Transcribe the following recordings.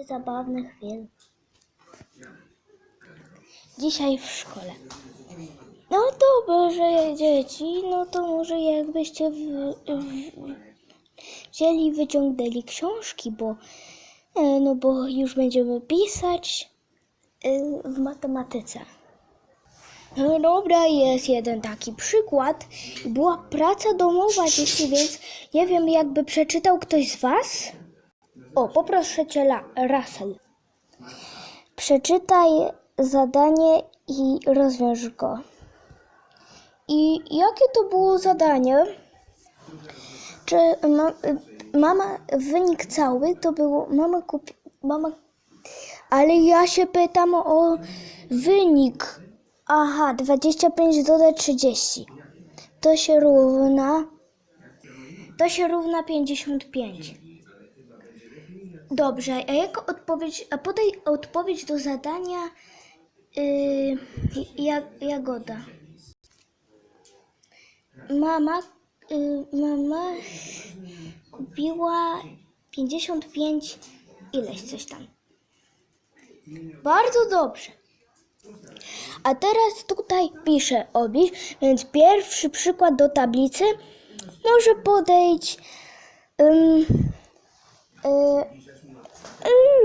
15 zabawnych chwil. Dzisiaj w szkole. No dobrze, dzieci, no to może jakbyście w, w, wzięli, wyciągnęli książki, bo, e, no bo już będziemy pisać e, w matematyce. No dobra, jest jeden taki przykład. Była praca domowa dzieci, więc nie wiem, jakby przeczytał ktoś z Was? O, poproszę Cię, La- Russell. Przeczytaj zadanie i rozwiąż go. I jakie to było zadanie? Czy ma, mama, wynik cały to było, mama kupi, mama, ale ja się pytam o wynik. Aha, 25 dodać 30. To się równa, to się równa 55. Dobrze, a jak odpowiedź, a podaj odpowiedź do zadania yy, ja, Jagoda. Mama, y, mama kupiła 55 ileś coś tam. Bardzo dobrze. A teraz tutaj piszę obić, więc pierwszy przykład do tablicy może podejść um, y,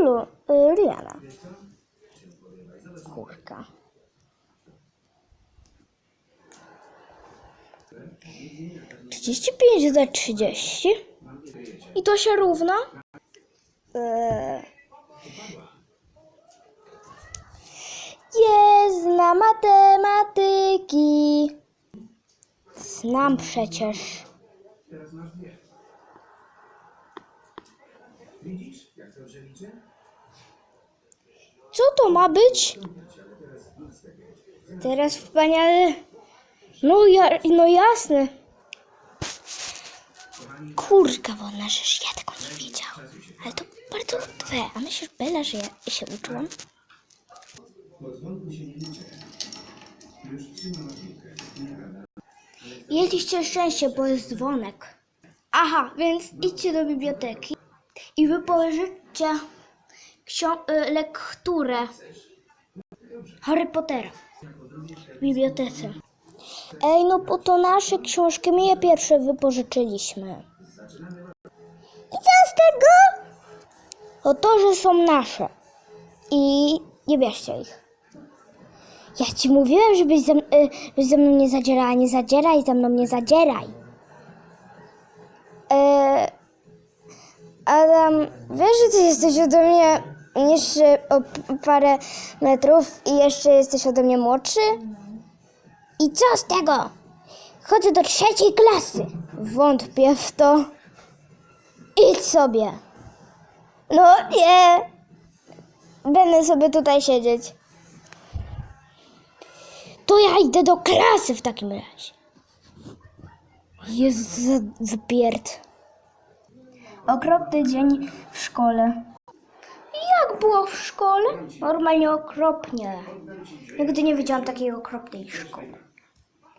Lu, y. Kurka. Trzydzieści pięć za trzydzieści. I to się równa? Eee. Nie zna matematyki. Znam przecież. Co to ma być? Teraz wspaniale. No, ja, no jasne. Kurka wodna, żeż ja tego nie wiedział. Ale to bardzo łatwe. A myślisz, Bela, że ja się uczyłam? Mieliście szczęście, bo jest dzwonek. Aha, więc idźcie do biblioteki i wypożyczcie ksio- y, lekturę Harry Pottera w bibliotece. Ej, no bo to nasze książki, my je pierwsze wypożyczyliśmy. I co z tego? O to, że są nasze. I nie bierzcie ich. Ja ci mówiłem, żebyś ze, y, ze mną nie zadzierała. Nie zadzieraj ze mną, nie zadzieraj. Adam, wiesz, że ty jesteś ode mnie niższy o parę metrów i jeszcze jesteś ode mnie młodszy? I co z tego? Chodzę do trzeciej klasy. Wątpię w to. Idź sobie. No nie. Będę sobie tutaj siedzieć. To ja idę do klasy w takim razie. Jest za wypierd. Okropny dzień w szkole. Jak było w szkole? Normalnie okropnie. Nigdy nie widziałam takiej okropnej szkoły.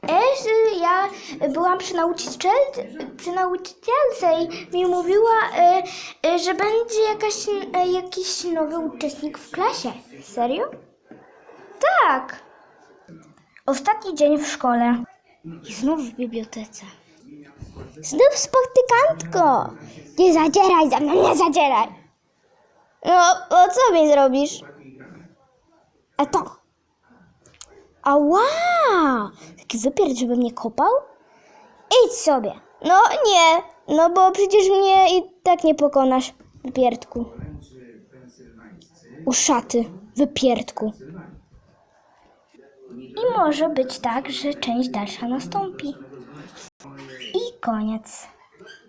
Eż, ja byłam przy, nauczyciel, przy nauczycielce i mi mówiła, e, e, że będzie jakaś, e, jakiś nowy uczestnik w klasie. Serio? Tak. Ostatni dzień w szkole. I znów w bibliotece. Znów spotykantko. Nie zadzieraj za mną, nie zadzieraj. No, o co mi zrobisz? A to. Ała! Taki wypierd, żeby mnie kopał? Idź sobie. No nie, no bo przecież mnie i tak nie pokonasz, wypierdku. Uszaty, wypierdku. I może być tak, że część dalsza nastąpi. Koniec.